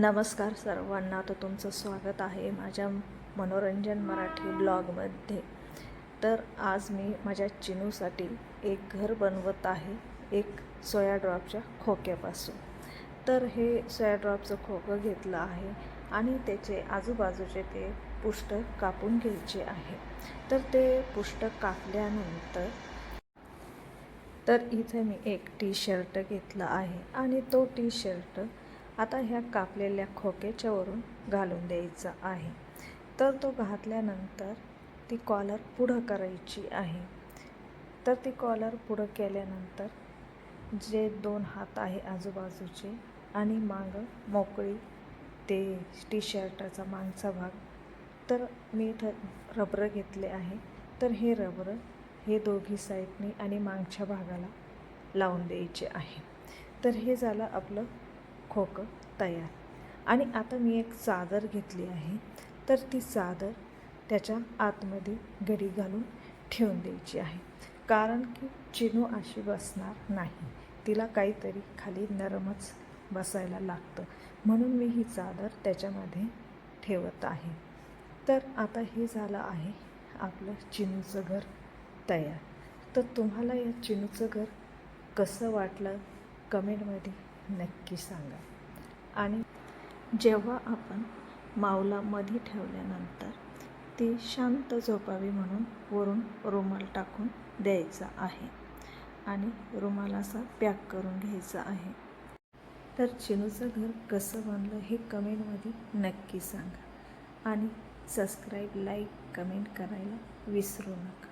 नमस्कार सर्वांना. तर तुमचं स्वागत आहे माझ्या मनोरंजन मराठी ब्लॉगमध्ये. तर आज मी माझ्या चिनूसाठी एक घर बनवत आहे एक सोया ड्रॉपच्या खोक्यापासून. तर हे सोया ड्रॉपचं खोकं घेतलं आहे आणि त्याचे आजूबाजूचे ते पुष्टक कापून घ्यायचे आहे. तर ते पुष्टक कापल्यानंतर तर इथे मी एक टी शर्ट घेतला आहे आणि तो टी शर्ट आता ह्या कापलेल्या खोक्याच्यावरून घालून द्यायचा आहे. तर तो घातल्यानंतर ती कॉलर पुढं करायची आहे. तर ती कॉलर पुढं केल्यानंतर जे दोन हात आहे आजूबाजूचे आणि मागं मोकळी ते टी शर्टाचा मागचा भाग तर मी इथं रबर घेतले आहे. तर हे रबर हे दोघी साईडनी आणि मागच्या भागाला लावून द्यायचे आहे. तर हे झालं आपलं खोकं तयार. आणि आता मी एक चादर घेतली आहे. तर ती चादर त्याच्या आतमध्ये गडी घालून ठेवून द्यायची आहे. कारण की चिनू अशी बसणार नाही. तिला काहीतरी खाली नरमच बसायला लागतं. म्हणून मी ही चादर त्याच्यामध्ये ठेवत आहे. तर आता हे झालं आहे आपलं चिनूचं घर तयार. तर तुम्हाला या चिनूचं घर कसं वाटलं? कमेंटमध्ये नक्की सांगा. आणि जेव्हा आपण माऊला मध्ये ठेवल्यानंतर ती शांत झोपावी म्हणून वरून रुमाल टाकून द्यायचा आहे आणि रुमाल असा पॅक करून घ्यायचा आहे. तर चिनूचं घर कसं बनलं हे कमेंटमध्ये नक्की सांगा. आणि सबस्क्राईब लाईक कमेंट करायला विसरू नका.